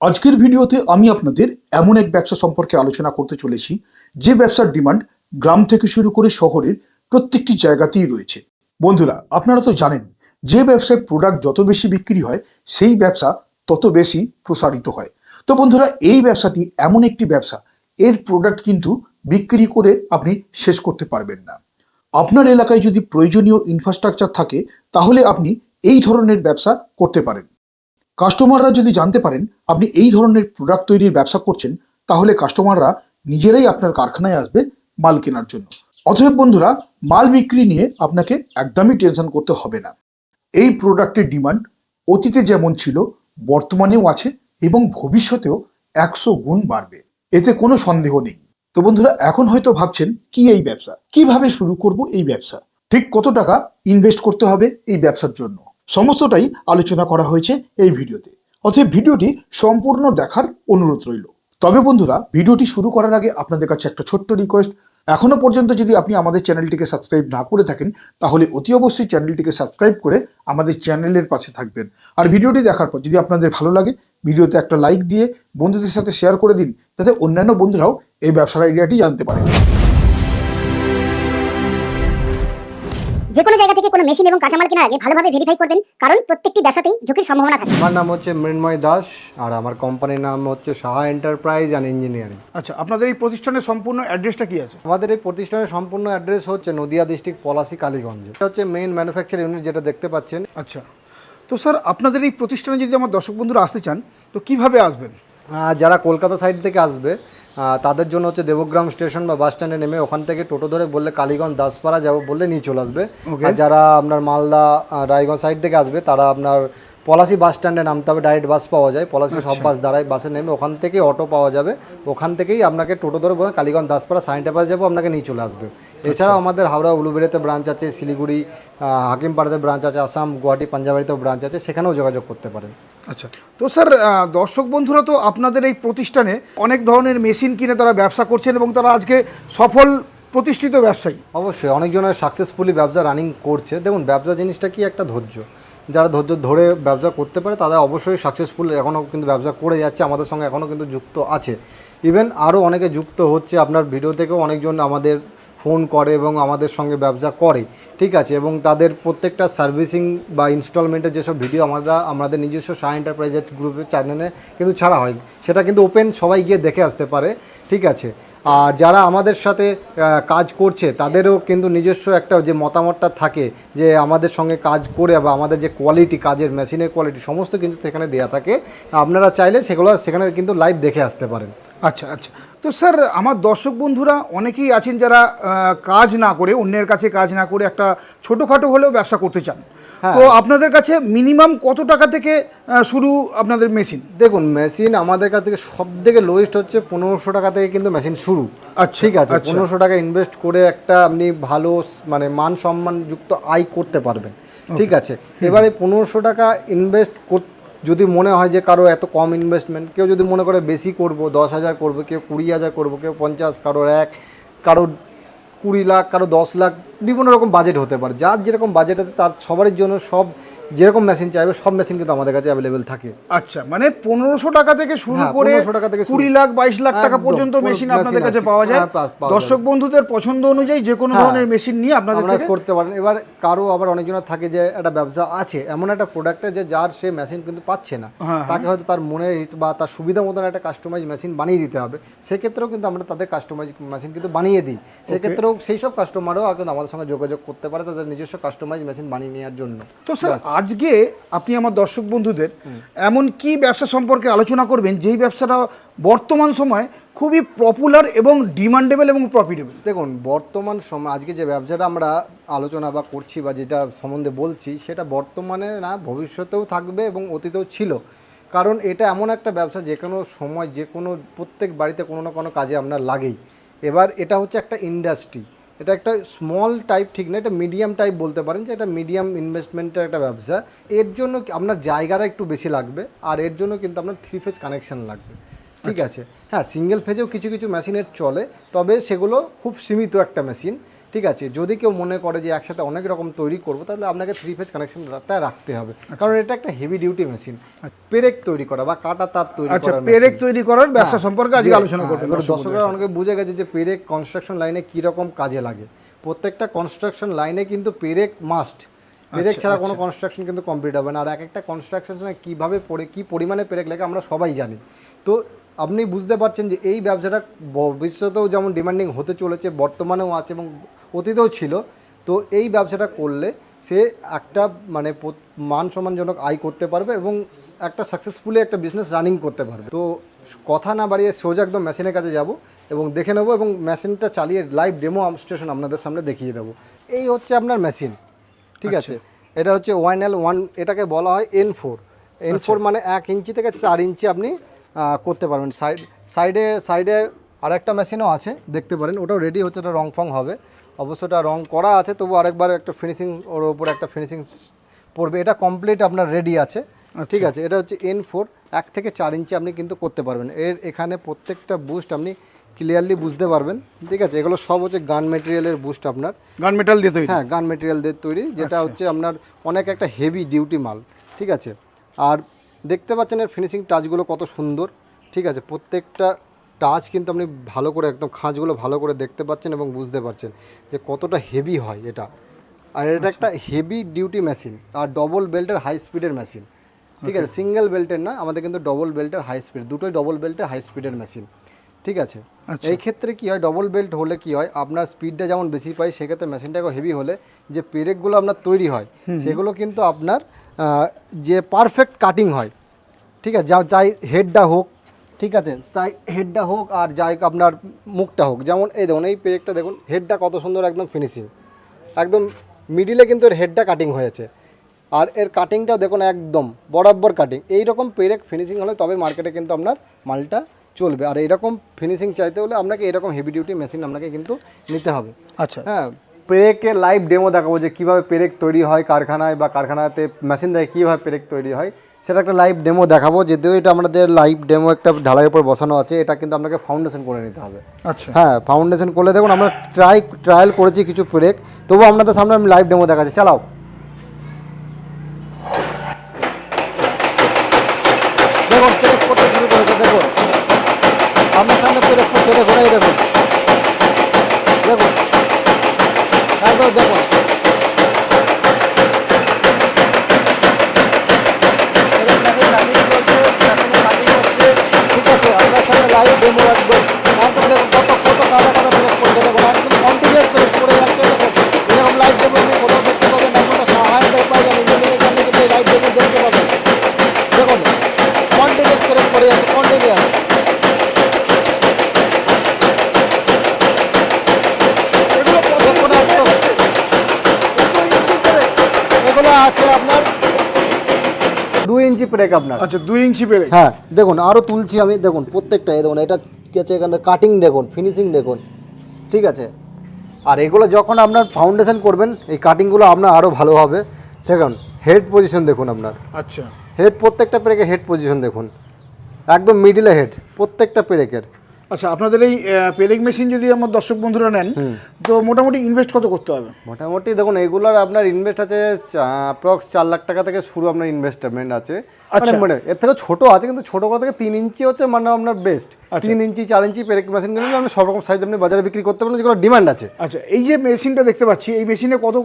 আজকের ভিডিওতে আমি আপনাদের এমন এক ব্যবসা সম্পর্কে আলোচনা করতে চলেছি, যে ব্যবসার ডিমান্ড গ্রাম থেকে শুরু করে শহরের প্রত্যেকটি জায়গাতেই রয়েছে। বন্ধুরা, আপনারা তো জানেন, যে ব্যবসায় প্রোডাক্ট যত বেশি বিক্রি হয়, সেই ব্যবসা তত বেশি প্রসারিত হয়। তো বন্ধুরা, এই ব্যবসাটি এমন একটি ব্যবসা, এর প্রোডাক্ট কিন্তু বিক্রি করে আপনি শেষ করতে পারবেন না। আপনার এলাকায় যদি প্রয়োজনীয় ইনফ্রাস্ট্রাকচার থাকে, তাহলে আপনি এই ধরনের ব্যবসা করতে পারেন। কাস্টমাররা যদি জানতে পারেন আপনি এই ধরনের প্রোডাক্ট তৈরির ব্যবসা করছেন, তাহলে কাস্টমাররা নিজেরাই আপনার কারখানায় আসবে মাল কেনার জন্য। অতএব বন্ধুরা, মাল বিক্রি নিয়ে আপনাকে একদমই টেনশন করতে হবে না। এই প্রোডাক্টের ডিমান্ড অতীতে যেমন ছিল, বর্তমানেও আছে এবং ভবিষ্যতেও একশো গুণ বাড়বে। এতে কোনো সন্দেহ নেই। তো বন্ধুরা, এখন হয়তো ভাবছেন, কি এই ব্যবসা? কীভাবে শুরু করব এই ব্যবসা? ঠিক কত টাকা ইনভেস্ট করতে হবে এই ব্যবসার জন্য? সমস্তটাই আলোচনা করা হয়েছে এই ভিডিওতে। অতএব ভিডিওটি সম্পূর্ণ দেখার অনুরোধ রইল। তবে বন্ধুরা, ভিডিওটি শুরু করার আগে আপনাদের কাছে একটা ছোট্ট রিকোয়েস্ট এখনও পর্যন্ত যদি আপনি আমাদের চ্যানেলটিকে সাবস্ক্রাইব না করে থাকেন, তাহলে অতি অবশ্যই চ্যানেলটিকে সাবস্ক্রাইব করে আমাদের চ্যানেলের পাশে থাকবেন। আর ভিডিওটি দেখার পর যদি আপনাদের ভালো লাগে, ভিডিওতে একটা লাইক দিয়ে বন্ধুদের সাথে শেয়ার করে দিন যাতে অন্যান্য বন্ধুরাও এই ব্যবসার আইডিয়াটি জানতে পারে। যে কোনো জায়গা থেকে কোনো মেশিন এবং কাঁচামাল কেনার আগে ভালোভাবে ভেরিফাই করবেন কারণ প্রত্যেকটি ব্যবসাতেই ঝুঁকির সম্ভাবনা থাকে। আমার নাম হচ্ছে মৃন্ময় দাস আর আমার কোম্পানির নাম হচ্ছে সাহা এন্টারপ্রাইজ অ্যান্ড ইঞ্জিনিয়ারিং আচ্ছা আপনাদের এই প্রতিষ্ঠানের সম্পূর্ণ অ্যাড্রেসটা কি আছে? আমাদের এই প্রতিষ্ঠানের সম্পূর্ণ অ্যাড্রেস হচ্ছে নদিয়া ডিস্ট্রিক্ট পলাশি কালীগঞ্জে। এটা হচ্ছে মেইন ম্যানুফ্যাকচার ইউনিট যেটা দেখতে পাচ্ছেন। আচ্ছা তো স্যার আপনাদের এই প্রতিষ্ঠানে যদি আমার দর্শক বন্ধুরা আসতে চান তো কীভাবে আসবেন? যারা কলকাতা সাইড থেকে আসবে তাদের জন্য হচ্ছে দেবগ্রাম স্টেশন বা বাস স্ট্যান্ডে নেমে ওখান থেকে টোটো ধরে বললে কালীগঞ্জ দাসপাড়া যাব বললে নিয়ে চলে আসবে। আর যারা আপনার মালদা রায়গঞ্জ সাইড থেকে আসবে তারা আপনার পলাশি বাস স্ট্যান্ডে নামতে হবে ডাইরেক্ট বাস পাওয়া যায়। পলাশি সব বাস দাঁড়ায় বাসে নেমে ওখান থেকেই অটো পাওয়া যাবে। ওখান থেকেই আপনাকে টোটো ধরে বলে কালীগঞ্জ দাসপাড়া সাইনটা পাস যাব আপনাকে নিয়ে চলে আসবে। এছাড়াও আমাদের হাওড়া উলুবেড়িতে ব্রাঞ্চ আছে শিলিগুড়ি হাকিমপাড়াতে ব্রাঞ্চ আছে আসাম গুয়াহাটি পাঞ্জাবাড়িতেও ব্রাঞ্চ আছে সেখানেও যোগাযোগ করতে পারেন। আচ্ছা তো স্যার দর্শক বন্ধুরা তো আপনাদের এই প্রতিষ্ঠানে অনেক ধরনের মেশিন কিনে তারা ব্যবসা করছেন এবং তারা আজকে সফল প্রতিষ্ঠিত ব্যবসায়ী। অবশ্যই অনেকজনের সাকসেসফুলি ব্যবসা রানিং করছে। দেখুন ব্যবসা জিনিসটা কি একটা ধৈর্য। যারা ধৈর্য ধরে ব্যবসা করতে পারে তারা অবশ্যই সাকসেসফুল এখনও কিন্তু ব্যবসা করে যাচ্ছে আমাদের সঙ্গে এখনও কিন্তু যুক্ত আছে। ইভেন আরও অনেকে যুক্ত হচ্ছে আপনার ভিডিও থেকেও অনেকজন আমাদের ফোন করে এবং আমাদের সঙ্গে ব্যবসা করে, ঠিক আছে? এবং তাদের প্রত্যেকটা সার্ভিসিং বা ইনস্টলমেন্টের যেসব ভিডিও আমরা, আমাদের নিজস্ব সাহা এন্টারপ্রাইজের গ্রুপের চ্যানেলে কিন্তু ছাড়া হয় সেটা কিন্তু ওপেন সবাই গিয়ে দেখে আসতে পারে, ঠিক আছে? আর যারা আমাদের সাথে কাজ করছে, তাদেরও কিন্তু নিজস্ব একটা যে মতামতটা থাকে, যে আমাদের সঙ্গে কাজ করে বা আমাদের যে কোয়ালিটি কাজের মেশিনের কোয়ালিটি সমস্ত কিন্তু সেখানে দেওয়া থাকে। আপনারা চাইলে সেগুলো, সেখানে কিন্তু লাইভ দেখে আসতে পারেন। আচ্ছা আচ্ছা। তো স্যার, আমার দর্শক বন্ধুরা, অনেকেই আছেন যারা কাজ না করে, অন্যের কাছে কাজ না করে একটা ছোটোখাটো হলেও ব্যবসা করতে চান। তো আপনাদের কাছে মিনিমাম কত টাকা থেকে শুরু আপনাদের মেশিন? দেখুন মেশিন আমাদের কাছ থেকে সব থেকে লোয়েস্ট হচ্ছে পনেরোশো টাকা থেকে কিন্তু মেশিন শুরু। আচ্ছা, ঠিক আছে আচ্ছা। পনেরোশো টাকা ইনভেস্ট করে একটা আপনি ভালো মানে মান সম্মানযুক্ত আয় করতে পারবেন। ঠিক আছে? এবারে পনেরোশো টাকা ইনভেস্ট যদি মনে হয় যে কারও এত কম ইনভেস্টমেন্ট কেউ যদি মনে করে বেশি করব দশ হাজার করব কেউ কুড়ি হাজার করব কেউ পঞ্চাশ কারোর এক কারোর কুড়ি লাখ, কারও দশ লাখ, বিভিন্ন রকম বাজেট হতে পারে। যার যেরকম বাজেট আছে, তার সবারই জন্য সব যেরকম মেশিন চাইবে সব মেশিন কিন্তু আমাদের কাছে অ্যাভেলেবেল থাকে। আচ্ছা মানে পনেরোশো টাকা থেকে শুরু হ্যাঁ, করে টাকা থেকে কুড়ি লাখ বাইশ লাখ টাকা পর্যন্ত মেশিন আপনাদের কাছে পাওয়া যায়। হ্যাঁ, দর্শক বন্ধুদের পছন্দ অনুযায়ী যে কোনো হ্যাঁ। ধরনের মেশিন নিয়ে আপনাদের আপনারা করতে পারেন। এবার কারও আবার অনেকজনের থাকে যে একটা ব্যবসা আছে এমন একটা প্রোডাক্টে যে যার সে মেশিন কিন্তু পাচ্ছে না। তাকে হয়তো তার মনের বা তার সুবিধা মতন একটা কাস্টমাইজ মেশিন বানিয়ে দিতে হবে। সেক্ষেত্রেও কিন্তু আমরা তাদের কাস্টমাইজ মেশিন কিন্তু বানিয়ে দিই। সেক্ষেত্রেও সেই সব কাস্টমারও কিন্তু আমাদের সঙ্গে যোগাযোগ করতে পারে তাদের নিজস্ব কাস্টমাইজ মেশিন বানিয়ে নেওয়ার জন্য। তো স্যার আজকে আপনি আমার দর্শক বন্ধুদের এমন কি ব্যবসা সম্পর্কে আলোচনা করবেন যেই ব্যবসাটা বর্তমান সময় খুবই পপুলার এবং ডিমান্ডেবল এবং প্রফিটেবল দেখুন বর্তমান সময় আজকে যে ব্যবসাটা আমরা আলোচনা বা করছি বা যেটা সম্বন্ধে বলছি সেটা বর্তমানে না ভবিষ্যতেও থাকবে এবং অতীতেও ছিল। কারণ এটা এমন একটা ব্যবসা যে কোনো সময় যে কোনো প্রত্যেক বাড়িতে কোনো না কোনো কাজে আপনার লাগেই। এবার এটা হচ্ছে একটা ইন্ডাস্ট্রি এটা একটা স্মল টাইপ ঠিক না? এটা মিডিয়াম টাইপ বলতে পারেন যে এটা মিডিয়াম ইনভেস্টমেন্টের একটা ব্যবসা। এর জন্য আপনার জায়গাটা একটু বেশি লাগবে আর এর জন্য কিন্তু আপনার থ্রি ফেজ কানেকশন লাগবে। ঠিক আছে? হ্যাঁ সিঙ্গেল ফেজেও কিছু কিছু মেশিনের চলে তবে সেগুলো খুব সীমিত একটা মেশিন ঠিক আছে যদি কেউ মনে করে যে একসাথে অনেক রকম তৈরি করব তাহলে আপনাকে থ্রি ফেজ কানেকশনটা রাখতে হবে। আচ্ছা। কারণ এটা একটা হেভি ডিউটি মেশিন পেরেক তৈরি করা বা কাটা তার তৈরি আচ্ছা করার পেরেক তৈরি করার ব্যবসা হ্যাঁ, সম্পর্কে আজকে আলোচনা হ্যাঁ, করবেন দর্শকরা অনেকে বুঝে গেছে যে পেরেক কনস্ট্রাকশন লাইনে কি রকম কাজে লাগে। প্রত্যেকটা কনস্ট্রাকশন লাইনে কিন্তু পেরেক মাস্ট পেরেক আচ্ছা, ছাড়া কোনো কনস্ট্রাকশন কিন্তু কমপ্লিট হবে না। আর এক একটা কনস্ট্রাকশনে কীভাবে পড়ে কি পরিমাণে পেরেক লাগে আমরা সবাই জানি। তো আপনি বুঝতে পারছেন যে এই ব্যবসাটা ভবিষ্যতেও যেমন ডিমান্ডিং হতে চলেছে বর্তমানেও আছে এবং অতীতেও ছিল। তো এই ব্যবসাটা করলে সে একটা মানে মান সম্মানজনক আয় করতে পারবে এবং একটা সাকসেসফুলি একটা বিজনেস রানিং করতে পারবে। তো কথা না বাড়িয়ে সোজা একদম মেশিনের কাছে যাব এবং দেখে নেব এবং মেশিনটা চালিয়ে লাইভ ডেমো স্টেশন আপনাদের সামনে দেখিয়ে দেবো। এই হচ্ছে আপনার মেশিন ঠিক আছে? এটা হচ্ছে ওয়ান এল ওয়ান এটাকে বলা হয় এন ফোর এন ফোর মানে এক ইঞ্চি থেকে চার ইঞ্চি আপনি করতে পারবেন। সাইড সাইডে সাইডে আর একটা মেশিনও আছে দেখতে পারেন। ওটাও রেডি হচ্ছে ওটা রং ফং হবে। অবশ্য ওটা রং করা আছে তবু আরেকবার একটা ফিনিশিং ওর উপরে একটা ফিনিশিং পড়বে এটা কমপ্লিট আপনার রেডি আছে ঠিক আছে? এটা হচ্ছে এন ফোর এক থেকে চার ইঞ্চি আপনি কিন্তু করতে পারবেন। এর এখানে প্রত্যেকটা বুস্ট আপনি ক্লিয়ারলি বুঝতে পারবেন ঠিক আছে? এগুলো সব হচ্ছে গান মেটেরিয়ালের বুস্ট আপনার। গান মেটাল দিয়ে তৈরি? হ্যাঁ গান মেটেরিয়াল দিয়ে তৈরি যেটা হচ্ছে আপনার অনেক একটা হেভি ডিউটি মাল ঠিক আছে? আর দেখতে পাচ্ছেন এর ফিনিশিং টাচগুলো কত সুন্দর ঠিক আছে? প্রত্যেকটা টাচ কিন্তু আপনি ভালো করে একদম খাঁজগুলো ভালো করে দেখতে পাচ্ছেন এবং বুঝতে পারছেন যে কতটা হেভি হয় এটা। আর এটা একটা হেভি ডিউটি মেশিন আর ডবল বেল্টের হাই স্পিডের মেশিন ঠিক আছে সিঙ্গেল বেল্টের না আমাদের কিন্তু ডবল বেল্টের হাই স্পিড দুটোই ডবল বেল্টের হাই স্পিডের মেশিন ঠিক আছে? আচ্ছা। এই ক্ষেত্রে কি হয় ডবল বেল্ট হলে কি হয় আপনার স্পিডটা যেমন বেশি পাই সেক্ষেত্রে মেশিনটাকে হেভি হলে যে পেরেকগুলো আপনার তৈরি হয় সেগুলো কিন্তু আপনার যে পারফেক্ট কাটিং হয়। ঠিক আছে যা যাই হেডটা হোক ঠিক আছে? তাই হেডটা হোক আর যাই আপনার মুখটা হোক যেমন এই দেখুন এই পেরেকটা দেখুন হেডটা কত সুন্দর একদম ফিনিশিং একদম মিডিলে কিন্তু এর হেডটা কাটিং হয়েছে। আর এর কাটিংটাও দেখুন একদম বরাবর কাটিং এই রকম পেরেক ফিনিশিং হলে তবে মার্কেটে কিন্তু আপনার মালটা চলবে। আর এইরকম ফিনিশিং চাইতে হলে আপনাকে এরকম হেভি ডিউটি মেশিন আপনাকে কিন্তু নিতে হবে। আচ্ছা। হ্যাঁ পেরেকের লাইভ ডেমো দেখাবো যে কীভাবে পেরেক তৈরি হয় কারখানায় বা কারখানাতে মেশিন দিয়ে কীভাবে পেরেক তৈরি হয়। সেটা একটা লাইভ ডেমো দেখাবো যদিও এটা আমাদের লাইভ ডেমো একটা ঢালাইয়ের উপর বসানো আছে এটা কিন্তু আপনাকে ফাউন্ডেশন করে নিতে হবে। আচ্ছা। হ্যাঁ ফাউন্ডেশন করলে দেখুন আমরা ট্রাই ট্রায়াল করেছি কিছু পেরেক তবু আপনাদের সামনে আমি লাইভ ডেমো দেখাচ্ছি চালাও। দেখুন করতে শুরু করেছে দেখুন। আপনার সামনে দেখুন একদম দেখুন পেরেক নাকি লাগিয়ে চলছে, মেশিনে লাগিয়ে হচ্ছে। ঠিক আছে আপনার সামনে লাইভ ডেমো একদম একদম দেখুন কত কত কাদা কাদা পেরেক করছে দেখুন একদম কন্টিনিউয়াস পেরেক করে যাচ্ছে দেখুন এরকম লাইভ ডেমো আপনি কোথাও দেখতে পাবেন না কোনো সাহায্য পাই যান ইঞ্জিনিয়ারিং আপনি কিন্তু এই লাইভ ডেমো দেখতে পাবেন দেখুন কন্টিনিউয়াস পেরেক করে যাচ্ছে কন্টিনিউয়াস দেখুন একদম এগুলো আছে আপনার দুই ইঞ্চি ব্রেক আপনার। আচ্ছা দুই ইঞ্চি ব্রেক হ্যাঁ দেখুন আরও তুলছি আমি দেখুন প্রত্যেকটা দেখুন এটা কি আছে এখানে? কাটিং দেখুন ফিনিশিং দেখুন ঠিক আছে? আর এগুলো যখন আপনার ফাউন্ডেশন করবেন এই কাটিংগুলো আপনার আরও ভালো হবে। দেখুন হেড পজিশন দেখুন আপনার। আচ্ছা। হেড প্রত্যেকটা পেরেকের হেড পজিশন দেখুন। একদম মিডিলে হেড প্রত্যেকটা পেরেকের। আচ্ছা আপনাদের এই পেলিং মেশিন যদি আমার দর্শক বন্ধুরা নেন তো মোটামুটি ইনভেস্ট কত করতে হবে? মোটামুটি দেখুন এগুলোর আপনার ইনভেস্ট আছে অ্যাপ্রক্স চার লাখ টাকা থেকে শুরু আপনার ইনভেস্টমেন্ট আছে। মানে আচ্ছা। মানে এর থেকে ছোট আছে কিন্তু ছোট কথা থেকে তিন ইঞ্চি হচ্ছে মানে আপনার বেস্ট তিন ইঞ্চি চার ইঞ্চি পেরেক মেশিন কিনলে আপনি সব রকম সাইজ আপনি বাজারে বিক্রি করতে পারেন যেগুলো ডিমান্ড আছে। আচ্ছা এই যে মেশিনটা দেখতে পাচ্ছি এই মেশিনে কত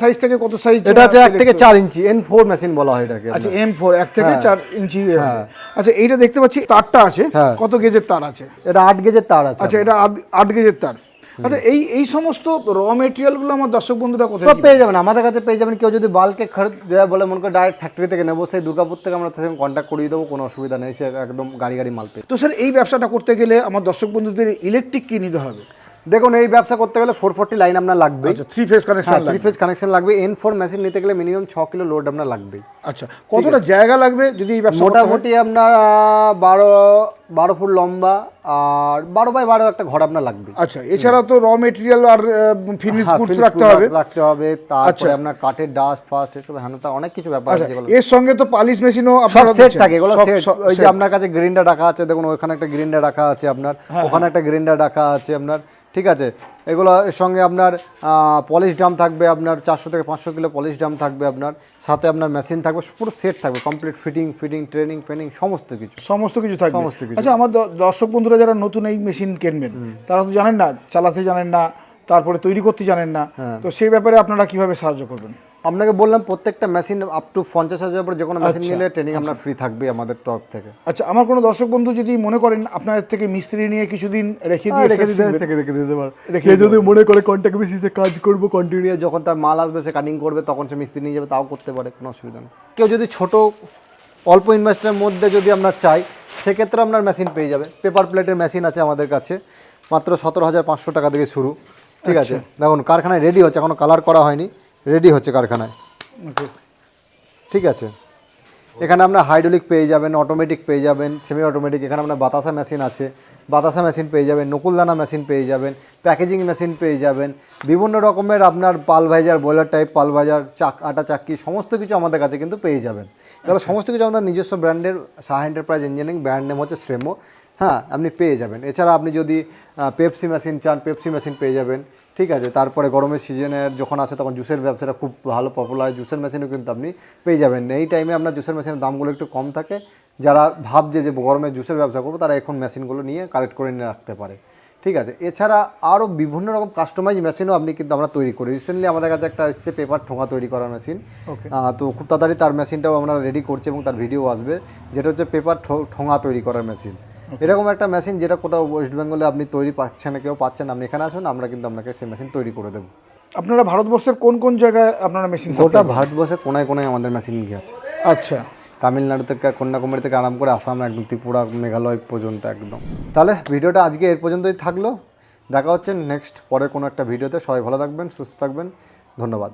সাইজ থেকে কত সাইজ এটা হচ্ছে এক থেকে চার ইঞ্চি এন ফোর মেশিন বলা হয় এটাকে আচ্ছা এন এম ফোর এক থেকে হ্যাঁ। চার ইঞ্চি হ্যাঁ। আচ্ছা এইটা দেখতে পাচ্ছি তারটা আছে হ্যাঁ। কত গেজের তার আছে? এটা আট গেজের তার আছে আচ্ছা এটা আট গেজের তার। আচ্ছা এই এই সমস্ত র মেটেরিয়ালগুলো আমার দর্শক বন্ধুরা কোথায় সব পেয়ে যাবেন আমাদের কাছে পেয়ে যাবেন কেউ যদি বাল্কে খরিদ দেয় বলে মনে করে ডাইরেক্ট ফ্যাক্টরি থেকে নেব সেই দুর্গাপুর থেকে আমরা তাদের কন্ট্যাক্ট করিয়ে দেবো কোনো অসুবিধা নেই সে একদম গাড়ি গাড়ি মাল পেয়ে তো স্যার এই ব্যবসাটা করতে গেলে আমার দর্শক বন্ধুদের ইলেকট্রিক কি নিতে হবে? দেখুন এই ব্যবসা করতে গেলে ফোর ফোরটি লাইন আপনার লাগবে আচ্ছা থ্রি ফেজ কানেকশন হ্যাঁ থ্রি ফেজ কানেকশন লাগবে। এন ফোর মেশিন নিতে গেলে মিনিমাম ছ কিলো লোড আপনার লাগবেই। আচ্ছা কতটা জায়গা লাগবে যদি এই ব্যবসা মোটামুটি আপনার বারো বারো ফুট লম্বা আর বারো বাই বারো একটা ঘর আপনার লাগবে। আচ্ছা এছাড়াও তো র মেটেরিয়াল আর ফিনিশ হ্যাঁ, গুডস রাখতে হবে। রাখতে হবে তারপরে আচ্ছা। আপনার কাঠের ডাস্ট ফাস্ট এসব হ্যান তা অনেক কিছু ব্যাপার আচ্ছা আছে যেগুলো এর সঙ্গে তো পালিশ মেশিনও সব আপনারা সেট থাকে এগুলো সেট ওই যে আপনার কাছে গ্রিন্ডার রাখা আছে দেখুন ওখানে একটা গ্রিন্ডার রাখা আছে আপনার হ্যাঁ, ওখানে একটা গ্রিন্ডার রাখা আছে আপনার। ঠিক আছে? এগুলো এর সঙ্গে আপনার পলিশ ড্রাম থাকবে আপনার চারশো থেকে পাঁচশো কিলো পলিশ ড্রাম থাকবে আপনার সাথে আপনার মেশিন থাকবে পুরো সেট থাকবে কমপ্লিট ফিটিং ফিটিং ট্রেনিং ফেনিং সমস্ত কিছু। সমস্ত কিছু থাকবে। সমস্ত কিছু। আচ্ছা আমার দর্শক বন্ধুরা যারা নতুন এই মেশিন কিনবেন তারা তো জানেন না চালাতে জানেন না তারপরে তৈরি করতে জানেন না হ্যাঁ। তো সেই ব্যাপারে আপনারা কীভাবে সাহায্য করবেন? আপনাকে বললাম প্রত্যেকটা মেশিন আপ টু পঞ্চাশ হাজার পরে যে কোনো মেশিন আচ্ছা, নিলে ট্রেনিং আপনার ফ্রি থাকবে আমাদের তরফ থেকে। আচ্ছা আমার কোনো দর্শক বন্ধু যদি মনে করেন আপনাদের থেকে মিস্ত্রি নিয়ে কিছুদিন রেখে দিয়ে রেখে দিতে থেকে রেখে দিতে পারে। রেখে যদি মনে করে কন্ট্যাক্ট বেসিসে কাজ করব কন্টিনিউ যখন তার মাল আসবে সে কাটিং করবে তখন সে মিস্ত্রি নিয়ে যাবে তাও করতে পারে কোনো অসুবিধা নেই। কেউ যদি ছোট অল্প ইনভেস্টের মধ্যে যদি আমরা চাই সেক্ষেত্রে আপনার মেশিন পেয়ে যাবে। পেপার প্লেটের মেশিন আছে আমাদের কাছে মাত্র সতেরো হাজার পাঁচশো টাকা থেকে শুরু। ঠিক আছে? দেখুন কারখানায় রেডি হচ্ছে এখনও কালার করা হয়নি। রেডি হচ্ছে কারখানায়. ঠিক আছে। এখানে আপনার হাইড্রোলিক পেয়ে যাবেন অটোমেটিক পেয়ে যাবেন সেমি অটোমেটিক এখানে আপনার বাতাসা মেশিন আছে। বাতাসা মেশিন পেয়ে যাবেন নকুলদানা মেশিন পেয়ে যাবেন প্যাকেজিং মেশিন পেয়ে যাবেন। বিভিন্ন রকমের আপনার pulverizer boiler type pulverizer চাক আটা চাক্কি সমস্ত কিছু আমাদের কাছে কিন্তু পেয়ে যাবেন। এবার সমস্ত কিছু আমাদের নিজস্ব ব্র্যান্ডের Saha enterprise engineering brand name হচ্ছে শ্রেমো হ্যাঁ আপনি পেয়ে যাবেন। এছাড়া আপনি যদি পেপসি মেশিন চান পেপসি মেশিন পেয়ে যাবেন। ঠিক আছে তারপরে গরমের সিজনের যখন আসে তখন জুসের ব্যবসাটা খুব ভালো পপুলার জুসের মেশিনও কিন্তু আপনি পেয়ে যাবেন। এই টাইমে আপনার জুসের মেশিনের দামগুলো একটু কম থাকে। যারা ভাবছে যে গরমে জুসের ব্যবসা করব তারা এখন মেশিনগুলো নিয়ে কালেক্ট করে নিয়ে রাখতে পারে। ঠিক আছে এছাড়া আরও বিভিন্ন রকম কাস্টমাইজ মেশিনও আপনি কিন্তু আমরা তৈরি করি। রিসেন্টলি আমাদের কাছে একটা এসছে পেপার ঠোঙা তৈরি করার মেশিন. তো খুব তাড়াতাড়ি তার মেশিনটাও আমরা রেডি করছি এবং তার ভিডিও আসবে। যেটা হচ্ছে পেপার ঠোঙা তৈরি করার মেশিন এরকম একটা মেশিন যেটা কোথাও ওয়েস্ট বেঙ্গলে আপনি তৈরি পাচ্ছেন না কেউ পাচ্ছেন আপনি এখানে আসুন আমরা কিন্তু আপনাকে সেই মেশিন তৈরি করে দেবো। আপনারা ভারতবর্ষের কোন কোন জায়গায় আপনারা মেশিন গোটা ভারতবর্ষের কোনায় কোনায় আমাদের মেশিন গিয়ে আছে। আচ্ছা। তামিলনাড়ু থেকে কন্যাকুমারী থেকে আরাম করে আসাম একদম ত্রিপুরা মেঘালয় পর্যন্ত একদম। তাহলে ভিডিওটা আজকে এর পর্যন্তই থাকল। দেখা হচ্ছে নেক্সট পরে কোনো একটা ভিডিওতে। সবাই ভালো থাকবেন সুস্থ থাকবেন। ধন্যবাদ।